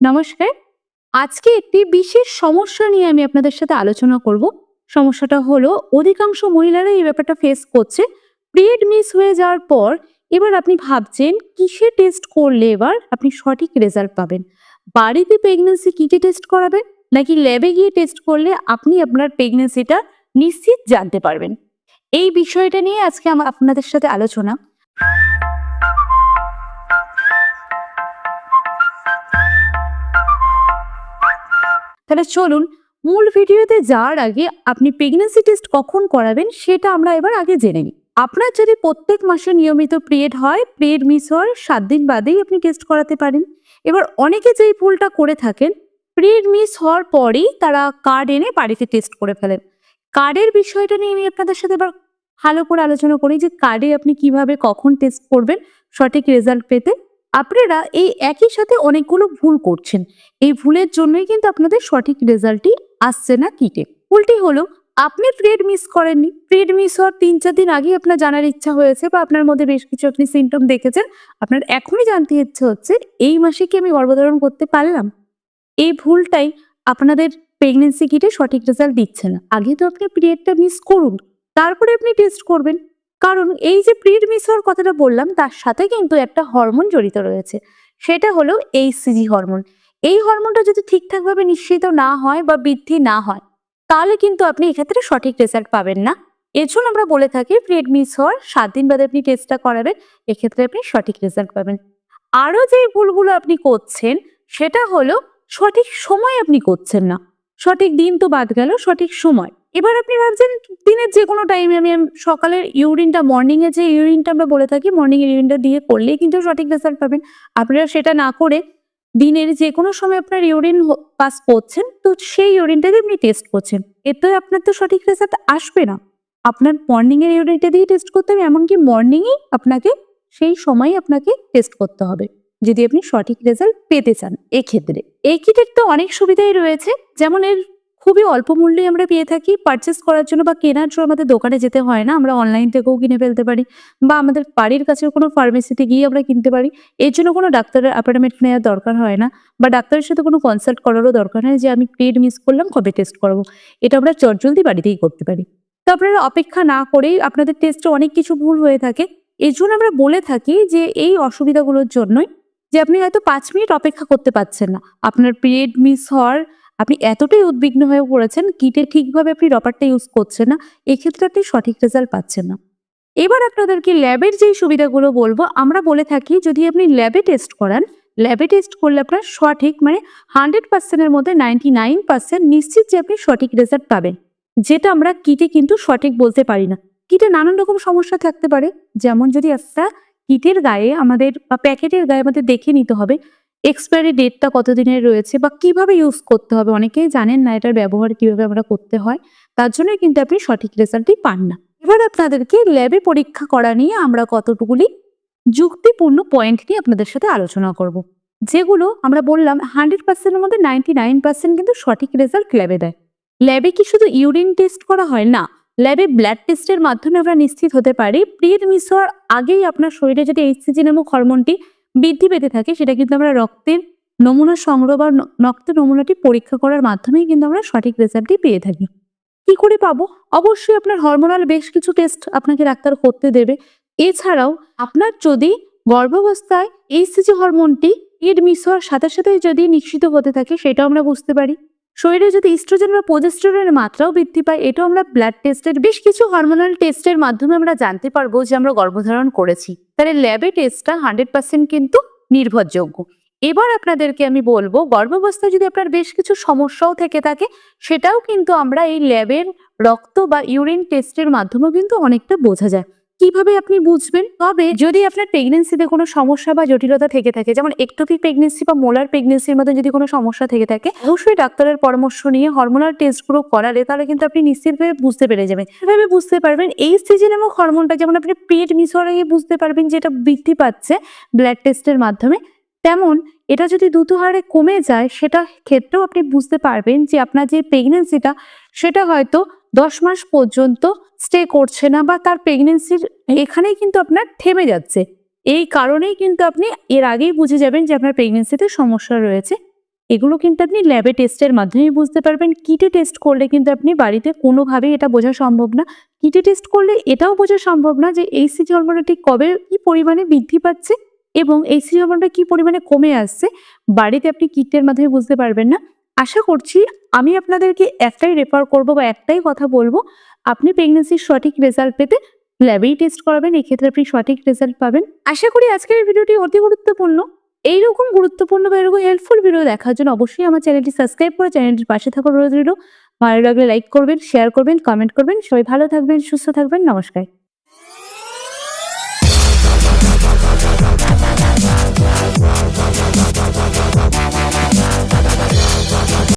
নমস্কার। আজকে একটি বিশেষ সমস্যা নিয়ে আমি আপনাদের সাথে আলোচনা করব। সমস্যাটা হলো, অধিকাংশ মহিলারা এই ব্যাপারটা ফেস করছে। পিরিয়ড মিস হয়ে যাওয়ার পর এবার আপনি ভাবছেন, কিসে টেস্ট করলে এবার আপনি সঠিক রেজাল্ট পাবেন? বাড়িতে প্রেগনেন্সি কিটে টেস্ট করাবেন? নাকি ল্যাবে গিয়ে টেস্ট করলে আপনি আপনার প্রেগনেন্সিটা নিশ্চিত জানতে পারবেন? এই বিষয়টা নিয়ে আজকে আমার আপনাদের সাথে আলোচনা। তাহলে চলুন মূল ভিডিওতে যাওয়ার আগে আপনি প্রেগনেন্সি টেস্ট কখন করাবেন সেটা আমরা এবার আগে জেনে নিই। আপনার যদি প্রত্যেক মাসে নিয়মিত পিরিয়ড হয় পিরিয়ড মিস হওয়ার সাত দিন বাদেই আপনি টেস্ট করাতে পারেন। এবার অনেকে যেই ভুলটা করে থাকেন পিরিয়ড মিস হওয়ার পরেই তারা কার্ড এনে বাড়িতে টেস্ট করে ফেলেন। কার্ডের বিষয়টা নিয়ে আমি আপনাদের সাথে এবার ভালো করে আলোচনা করি যে কার্ডে আপনি কীভাবে কখন টেস্ট করবেন, সঠিক রেজাল্ট পেতে। আপনারা এই একই সাথে অনেকগুলো ভুল করছেন। এই ভুলের জন্যই কিন্তু আপনাদের সঠিক রেজাল্টই আসছে না কিটে। উল্টি হলো, আপনি পিরিয়ড মিস করেননি। পিরিয়ড মিস হওয়ার তিন চার দিন আগেই আপনার জানার ইচ্ছা হয়েছে বা আপনার মধ্যে বেশ কিছু আপনি সিমটম দেখেছেন। আপনার এখনই জানতে ইচ্ছে হচ্ছে, এই মাসে কি আমি গর্ভধারণ করতে পারলাম? এই ভুলটাই আপনাদের প্রেগনেন্সি কিটে সঠিক রেজাল্ট দিচ্ছে না। আগে তো আপনি পিরিয়ডটা মিস করুন, তারপরে আপনি টেস্ট করবেন। কারণ এই যে পিরিয়ড মিস হওয়ার কথাটা বললাম, তার সাথে কিন্তু একটা হরমোন জড়িত রয়েছে। সেটা হলো এইচসিজি হরমোন। এই হরমোনটা যদি ঠিকঠাকভাবে নিশ্চিত না হয় বা বৃদ্ধি না হয়, তাহলে কিন্তু আপনি এক্ষেত্রে সঠিক রেজাল্ট পাবেন না। এর জন্য আমরা বলে থাকি, পিরিয়ড মিস হওয়ার সাত দিন বাদে আপনি টেস্টটা করাবেন, এক্ষেত্রে আপনি সঠিক রেজাল্ট পাবেন। আরও যে ভুলগুলো আপনি করছেন, সেটা হলো সঠিক সময় আপনি করছেন না। সঠিক দিন তো বাদ গেল, সঠিক সময়। এবার আপনি ভাবছেন দিনের যে কোনো টাইমে আমি সকালের ইউরিনটা মর্নিংয়ে যে ইউরিনটা আমরা বলে থাকি মর্নিং ইউরিনটা দিয়ে করলেই কিন্তু সঠিক রেজাল্ট পাবেন। আপনারা সেটা না করে দিনের যে কোনো সময় আপনার ইউরিন পাস করছেন, তো সেই ইউরিনটাকে আপনি টেস্ট করছেন। এতে আপনার তো সঠিক রেজাল্ট আসবে না। আপনার মর্নিং এর ইউরিনটা দিয়ে টেস্ট করতে হবে, এমনকি মর্নিংয়েই আপনাকে সেই সময় আপনাকে টেস্ট করতে হবে, যদি আপনি সঠিক রেজাল্ট পেতে চান এক্ষেত্রে। এই কিটের তো অনেক সুবিধাই রয়েছে, যেমন এর খুবই অল্প মূল্যে আমরা পেয়ে থাকি। পারচেস করার জন্য বা কেনার জন্য আমাদের দোকানে যেতে হয় না। আমরা অনলাইন থেকেও কিনে ফেলতে পারি বা আমাদের বাড়ির কাছে কোনো ফার্মেসিতে গিয়ে আমরা কিনতে পারি। এর জন্য কোনো ডাক্তারের অ্যাপয়েন্টমেন্ট নেওয়ার দরকার হয় না বা ডাক্তারের সাথে কোনো কনসাল্ট করারও দরকার হয় যে আমি পেড মিস করলাম, কবে টেস্ট করাবো? এটা আমরা চটজলদি বাড়িতেই করতে পারি। তো আপনারা অপেক্ষা না করেই আপনাদের টেস্টে অনেক কিছু ভুল হয়ে থাকে। এর জন্য আমরা বলে থাকি যে এই অসুবিধাগুলোর জন্যই যে আপনি হয়তো পাঁচ মিনিট অপেক্ষা করতে পারছেন না। আপনার পিরিয়ড মিস হওয়ার আপনি এতটাই উদ্বিগ্ন হয়ে পড়েছেন কিটে ঠিকভাবে আপনি রপারটা ইউজ করছেন না, এক্ষেত্রে আপনি সঠিক রেজাল্ট পাচ্ছেন না। এবার আপনাদেরকে ল্যাবের যেই সুবিধাগুলো বলব, আমরা বলে থাকি যদি আপনি ল্যাবে টেস্ট করান, ল্যাবে টেস্ট করলে আপনার সঠিক মানে হান্ড্রেড পার্সেন্টের মধ্যে নাইনটি নাইন পার্সেন্ট নিশ্চিত যে আপনি সঠিক রেজাল্ট পাবেন। যেটা আমরা কিটে কিন্তু সঠিক বলতে পারি না। কিটে নানান রকম সমস্যা থাকতে পারে, যেমন যদি একটা কিটের গায়ে আমাদের বা প্যাকেটের গায়ে আমাদের দেখে নিতে হবে এক্সপায়ারি ডেটটা কতদিনের রয়েছে বা কীভাবে ইউজ করতে হবে? অনেকেই জানেন না এটার ব্যবহার কীভাবে আমরা করতে হয়। তার জন্যই কিন্তু আপনি সঠিক রেজাল্টই পান না। এবার আপনাদেরকে ল্যাবে পরীক্ষা করা নিয়ে আমরা কতটুকুলি যুক্তিপূর্ণ পয়েন্ট নিয়ে আপনাদের সাথে আলোচনা করব। যেগুলো আমরা বললাম হান্ড্রেড পার্সেন্টের মধ্যে নাইনটি নাইন পার্সেন্ট কিন্তু সঠিক রেজাল্ট ল্যাবে দেয়। ল্যাবে কি শুধু ইউরিন টেস্ট করা হয় না ল্যাবে ব্লাড টেস্টের মাধ্যমে আমরা নিশ্চিত হতে পারি পিরিয়ড হওয়ার আগেই আপনার শরীরে যদি এইচসিজি নামক হরমোনটি বৃদ্ধি পেতে থাকে, সেটা কিন্তু আমরা রক্তের নমুনা সংগ্রহ বা রক্তের নমুনাটি পরীক্ষা করার মাধ্যমেই কিন্তু আমরা সঠিক রেজাল্টটি পেয়ে থাকি। কি করে পাবো? অবশ্যই আপনার হরমোনাল বেশ কিছু টেস্ট আপনাকে ডাক্তার করতে দেবে। এছাড়াও আপনার যদি গর্ভাবস্থায় এইচসিজি হরমোনটি ইড মিস হওয়ার সাথে সাথে যদি নিশ্চিত হতে থাকে, সেটাও আমরা বুঝতে পারি। শরীরে যদি ইস্ট্রোজেন বা প্রোজেস্টেরনের মাত্রাও বৃদ্ধি পায়, এটাও আমরা ব্লাড টেস্টের বেশ কিছু হরমোনাল টেস্টের মাধ্যমে আমরা জানতে পারব যে আমরা গর্ভধারণ করেছি। তাহলে ল্যাবে টেস্টটা হান্ড্রেড পার্সেন্ট কিন্তু নির্ভরযোগ্য। এবার আপনাদেরকে আমি বলব গর্ভাবস্থায় যদি আপনার বেশ কিছু সমস্যাও থেকে থাকে, সেটাও কিন্তু আমরা এই ল্যাবের রক্ত বা ইউরিন টেস্টের মাধ্যমেও কিন্তু অনেকটা বোঝা যায়। কীভাবে আপনি বুঝবেন? তবে যদি আপনার প্রেগনেন্সিতে কোনো সমস্যা বা জটিলতা থেকে থাকে, যেমন একটোপিক প্রেগনেন্সি বা মোলার প্রেগনেন্সির মধ্যে যদি কোনো সমস্যা থেকে থাকে, অবশ্যই ডাক্তারের পরামর্শ নিয়ে হরমোনাল টেস্টগুলো করালে তাহলে কিন্তু আপনি নিশ্চিতভাবে বুঝতে পেরে যাবেন। কীভাবে বুঝতে পারবেন এই সিজি নামক হরমোনটা যেমন আপনি পেট মিস হওয়ার আগে বুঝতে পারবেন যে এটা বৃদ্ধি পাচ্ছে ব্লাড টেস্টের মাধ্যমে, তেমন এটা যদি দ্রুত হারে কমে যায়, সেটা ক্ষেত্রেও আপনি বুঝতে পারবেন যে আপনার যে প্রেগনেন্সিটা সেটা হয়তো দশ মাস পর্যন্ত স্টে করছে না বা তার প্রেগনেন্সির এখানেই কিন্তু আপনার থেমে যাচ্ছে। এই কারণেই কিন্তু আপনি এর আগেই বুঝে যাবেন যে আপনার প্রেগনেন্সিতে সমস্যা রয়েছে। এগুলো কিন্তু আপনি ল্যাবে টেস্টের মাধ্যমেই বুঝতে পারবেন। কিটে টেস্ট করলে কিন্তু আপনি বাড়িতে কোনোভাবেই এটা বোঝা সম্ভব না। কিটে টেস্ট করলে এটাও বোঝা সম্ভব না যে এইচসিজি হরমোনটা ঠিক কবে কি পরিমাণে বৃদ্ধি পাচ্ছে এবং এইচসিজি হরমোনটা কি পরিমাণে কমে আসছে। বাড়িতে আপনি কিটের মাধ্যমে বুঝতে পারবেন না। আশা করছি আমি আপনাদেরকে একটাই রেফার করব বা একটাই কথা বলব। আপনি প্রেগনেন্সির সঠিক রেজাল্ট পেতে ল্যাবেই টেস্ট করাবেন, এক্ষেত্রে আপনি সঠিক রেজাল্ট পাবেন। আশা করি আজকের ভিডিওটি অতি গুরুত্বপূর্ণ। এইরকম গুরুত্বপূর্ণ বা এরকম হেল্পফুল ভিডিও দেখার জন্য অবশ্যই আমার চ্যানেলটি সাবস্ক্রাইব করে চ্যানেলটির পাশে থাকা রোজ ভালো লাগলে লাইক করবেন শেয়ার করবেন কমেন্ট করবেন। সবাই ভালো থাকবেন, সুস্থ থাকবেন। নমস্কার।